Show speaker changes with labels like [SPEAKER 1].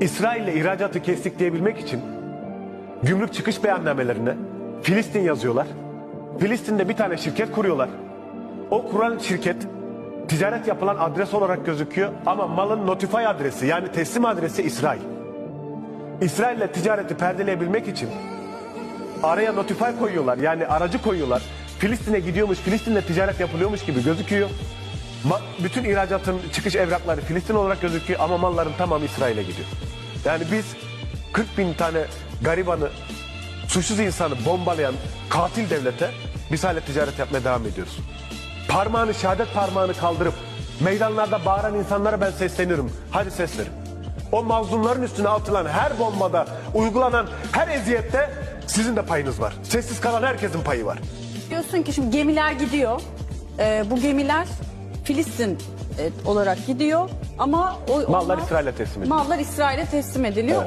[SPEAKER 1] İsrail'le ihracatı kestik diyebilmek için gümrük çıkış beyannamelerine Filistin yazıyorlar. Filistin'de bir tane şirket kuruyorlar. O kuran şirket ticaret yapılan adres olarak gözüküyor ama malın notify adresi yani teslim adresi İsrail. İsrail'le ticareti perdeleyebilmek için araya notify koyuyorlar yani aracı koyuyorlar. Filistin'e gidiyormuş, Filistin'le ticaret yapılıyormuş gibi gözüküyor. Ma- bütün ihracatın çıkış evrakları Filistin olarak gözüküyor ama malların tamamı İsrail'e gidiyor. Yani biz 40 bin tane garibanı, suçsuz insanı bombalayan katil devlete biz hala ticaret yapmaya devam ediyoruz. Parmağını, şehadet parmağını kaldırıp meydanlarda bağıran insanlara ben sesleniyorum. Hadi seslerin. O mazlumların üstüne atılan her bombada, uygulanan her eziyette sizin de payınız var. Sessiz kalan herkesin payı var.
[SPEAKER 2] Diyorsun ki şimdi gemiler gidiyor. Ee, bu gemiler Filistin e, olarak gidiyor ama o
[SPEAKER 1] Mallar
[SPEAKER 2] onlar-
[SPEAKER 1] İsrail'e teslim ediliyor.
[SPEAKER 2] Mallar İsrail'e teslim ediliyor.